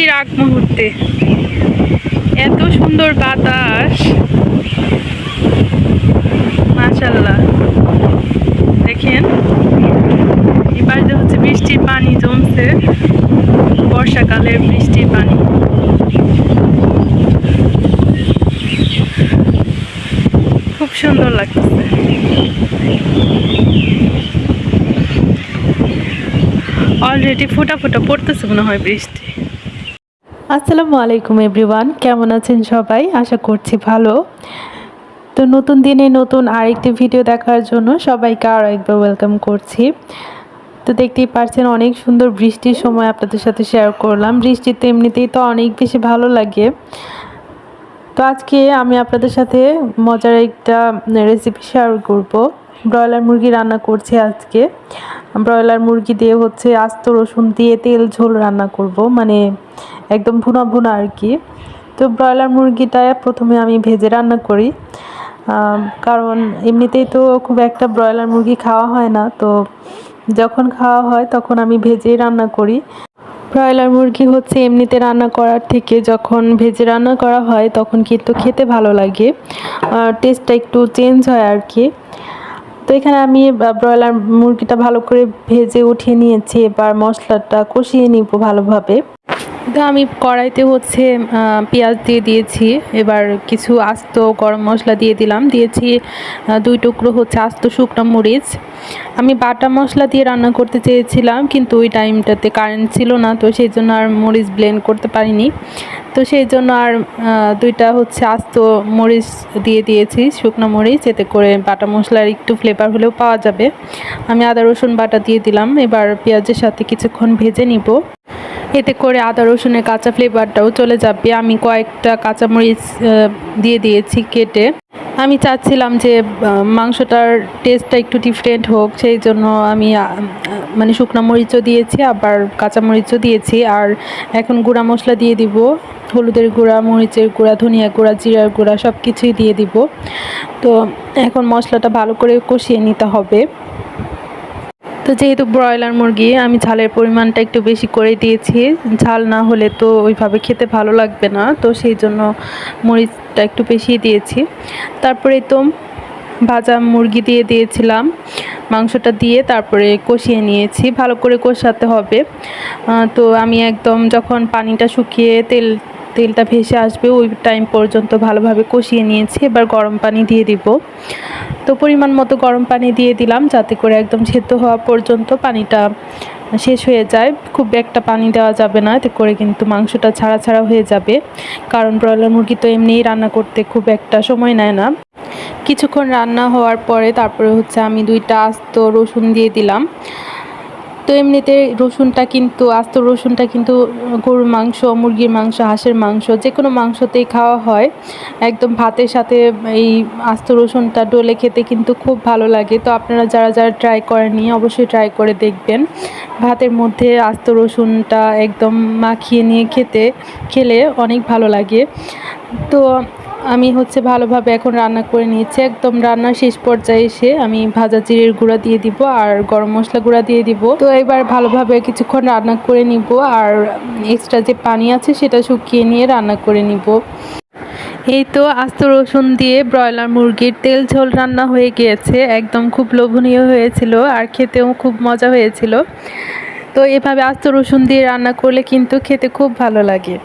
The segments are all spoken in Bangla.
বৃষ্টির আগ মুহূর্তে। এত সুন্দর বাতাস। মাশাল্লাহ দেখেন যে হচ্ছে বৃষ্টির পানি জমছে। বর্ষাকালের বৃষ্টির পানি। খুব সুন্দর লাগতেছে। অলরেডি ফোটা ফোটা পড়তেছে মনে হয় বৃষ্টি। আসসালামু আলাইকুম এভরিওয়ান। কেমন আছেন সবাই? আশা করছি ভালো। তো নতুন দিনে নতুন আরেকটি ভিডিও দেখার জন্য সবাইকে আরও একবার ওয়েলকাম করছি। তো দেখতেই পারছেন, অনেক সুন্দর বৃষ্টির সময় আপনাদের সাথে শেয়ার করলাম। বৃষ্টিতে এমনিতেই তো অনেক বেশি ভালো লাগে। তো আজকে আমি আপনাদের সাথে মজার একটা রেসিপি শেয়ার করব। ব্রয়লার মুরগি রান্না করছি আজকে। ব্রয়লার মুরগি দিয়ে হচ্ছে আস্ত রসুন দিয়ে তেল ঝোল রান্না করব। মানে একদম ভুনা ভুনা আর কি। তো ব্রয়লার মুরগিটা প্রথমে আমি ভেজে রান্না করি। কারণ এমনিতেই তো খুব একটা ব্রয়লার মুরগি খাওয়া হয় না, তো যখন খাওয়া হয় তখন আমি ভেজেই রান্না করি। ব্রয়লার মুরগি হচ্ছে এমনিতে রান্না করার থেকে যখন ভেজে রান্না করা হয় তখন কিন্তু খেতে ভালো লাগে। টেস্টটা একটু চেঞ্জ হয় আর কি। তো এখানে আমি ব্রয়লার মুরগিটা ভালো করে ভেজে উঠিয়ে নিয়েছি, এবার মশলাটা কষিয়ে নিব ভালোভাবে। তো আমি কড়াইতে হচ্ছে পেঁয়াজ দিয়ে দিয়েছি। এবার কিছু আস্ত গরম মশলা দিয়ে দিলাম। দিয়েছি দুই টুকরো হচ্ছে আস্ত শুকনো মরিচ। আমি বাটা মশলা দিয়ে রান্না করতে চেয়েছিলাম, কিন্তু ওই টাইমটাতে কারেন্ট ছিল না, তো সেই জন্য আর মরিচ ব্লেন্ড করতে পারিনি। তো সেই জন্য আর দুইটা হচ্ছে আস্ত মরিচ দিয়ে দিয়েছি, শুকনো মরিচ। এতে করে বাটা মশলার একটু ফ্লেভার হলেও পাওয়া যাবে। আমি আদা রসুন বাটা দিয়ে দিলাম। এবার পেঁয়াজের সাথে কিছুক্ষণ ভেজে নিব। এতে করে আদা, রসুনের কাঁচা ফ্লেভারটাও চলে যাবে। আমি কয়েকটা কাঁচামরিচ দিয়ে দিয়েছি কেটে। আমি চাচ্ছিলাম যে মাংসটার টেস্টটা একটু ডিফারেন্ট হোক, সেই জন্য আমি মানে শুকনো মরিচও দিয়েছি, আবার কাঁচামরিচও দিয়েছি। আর এখন গুঁড়া মশলা দিয়ে দিব। হলুদের গুঁড়া, মরিচের গুঁড়া, ধনিয়া গুঁড়া, জিরার গুঁড়া সব কিছুই দিয়ে দিব। তো এখন মশলাটা ভালো করে কষিয়ে নিতে হবে। তো যেহেতু ব্রয়লার মুরগি, আমি ঝালের পরিমাণটা একটু বেশি করে দিয়েছি। ঝাল না হলে তো ওইভাবে খেতে ভালো লাগবে না, তো সেই জন্য মরিচটা একটু বেশি দিয়েছি। তারপরে তো ভাজা মুরগি দিয়ে দিয়েছিলাম, মাংসটা দিয়ে তারপরে কষিয়ে নিয়েছি, ভালো করে কষাতে হবে। তো আমি একদম যখন পানিটা শুকিয়ে তেল তেলটা ভেসে আসবে, ওই টাইম পর্যন্ত ভালোভাবে কষিয়ে নিয়েছি। এবার গরম পানি দিয়ে দিব। তো পরিমাণ মতো গরম পানি দিয়ে দিলাম যাতে করে একদম সেদ্ধ হওয়া পর্যন্ত পানিটা শেষ হয়ে যায়। খুব একটা পানি দেওয়া যাবে না, এতে করে কিন্তু মাংসটা ছাড়া ছাড়া হয়ে যাবে। কারণ ব্রয়লার মুরগি তো এমনিই রান্না করতে খুব একটা সময় নেয় না। কিছুক্ষণ রান্না হওয়ার পরে তারপরে হচ্ছে আমি দুইটা আস্ত রসুন দিয়ে দিলাম। তো এমনিতে রসুনটা কিন্তু, আস্ত রসুনটা কিন্তু গরুর মাংস, মুরগির মাংস, হাঁসের মাংস যে কোনো মাংসতেই খাওয়া হয়। একদম ভাতের সাথে এই আস্ত রসুনটা ডলে খেতে কিন্তু খুব ভালো লাগে। তো আপনারা যারা যারা ট্রাই করেননি অবশ্যই ট্রাই করে দেখবেন। ভাতের মধ্যে আস্ত রসুনটা একদম মাখিয়ে নিয়ে খেতে, খেলে অনেক ভালো লাগে। তো আমি হচ্ছে ভালোভাবে এখন রান্না করে নিয়েছি। একদম রান্নার শেষ পর্যায়ে এসে আমি ভাজা জিরের গুঁড়া দিয়ে দিব আর গরম মশলা গুঁড়া দিয়ে দিব। তো এবার ভালোভাবে কিছুক্ষণ রান্না করে নিব আর এক্সট্রা যে পানি আছে সেটা শুকিয়ে নিয়ে রান্না করে নিব। এই তো আস্ত রসুন দিয়ে ব্রয়লার মুরগির তেল ঝোল রান্না হয়ে গিয়েছে। একদম খুব লোভনীয় হয়েছিল আর খেতেও খুব মজা হয়েছিল। তো এভাবে আস্ত রসুন দিয়ে রান্না করলে কিন্তু খেতে খুব ভালো লাগে।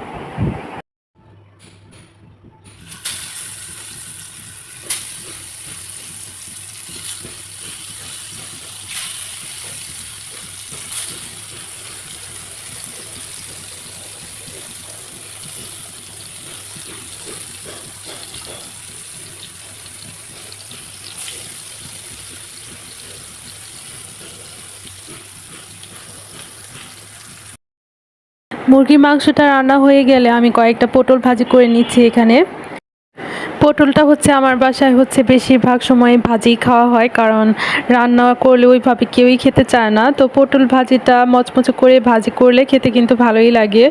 মুরগির মাংসটা রান্না হয়ে গেলে আমি কয়েকটা পটল ভাজি করে নিচ্ছি এখানে। পটলটা হচ্ছে আমার বাসায় হচ্ছে বেশিরভাগ সময় ভাজি খাওয়া হয়, কারণ রান্না করলে ওইভাবে কেউই খেতে চায় না। তো পটল ভাজিটা মচমচে করে ভাজি করলে খেতে কিন্তু ভালোই লাগে।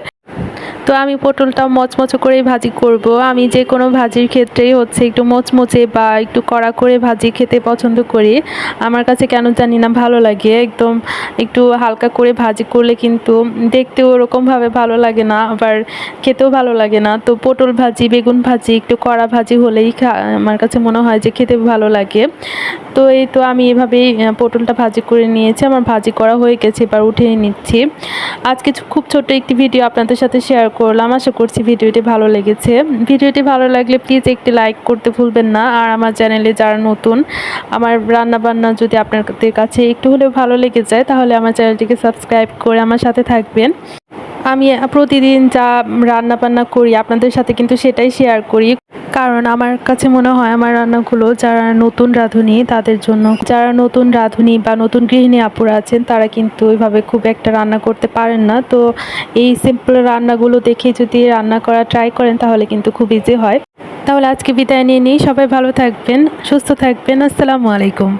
তো আমি পটলটা মচমচে করেই ভাজি করব। আমি যে কোনো ভাজির ক্ষেত্রেই হচ্ছে একটু মচমচে বা একটু কড়া করে ভাজি খেতে পছন্দ করি। আমার কাছে কেন জানি না ভালো লাগে। একদম একটু হালকা করে ভাজি করলে কিন্তু দেখতেও ওরকমভাবে ভালো লাগে না, আবার খেতেও ভালো লাগে না। তো পটল ভাজি, বেগুন ভাজি, একটু কড়া ভাজি হলেই আমার কাছে মনে হয় যে খেতে ভালো লাগে। তো এই তো আমি এভাবেই পটলটা ভাজি করে নিয়েছি। আমার ভাজি করা হয়ে গেছে, এবার উঠিয়ে নিচ্ছি। আজকে খুব ছোট্ট একটি ভিডিও আপনাদের সাথে শেয়ার করলাম। আশা করছি ভিডিওটি ভালো লেগেছে। ভিডিওটি ভালো লাগলে প্লিজ একটি লাইক করতে ভুলবেন না। আর আমার চ্যানেলে যারা নতুন, আমার রান্নাবান্না যদি আপনাদের কাছে একটু হলেও ভালো লেগে যায়, তাহলে আমার চ্যানেলটিকে সাবস্ক্রাইব করে আমার সাথে থাকবেন। আমি প্রতিদিন যা রান্না বান্না করি, আপনাদের সাথে কিন্তু সেটাই শেয়ার করি। কারণ আমার কাছে মনে হয়, আমার রান্নাগুলো যারা নতুন রাঁধুনি, তাদের জন্য যারা নতুন রাঁধুনি বা নতুন গৃহিণী আপুরা আছেন, তারা কিন্তু ওইভাবে খুব একটা রান্না করতে পারেন না। তো এই সিম্পল রান্নাগুলো দেখে যদি রান্না করা ট্রাই করেন, তাহলে কিন্তু খুব ইজি হয়। তাহলে আজকে বিদায় নিয়ে নিই। সবাই ভালো থাকবেন, সুস্থ থাকবেন। আসসালামু আলাইকুম।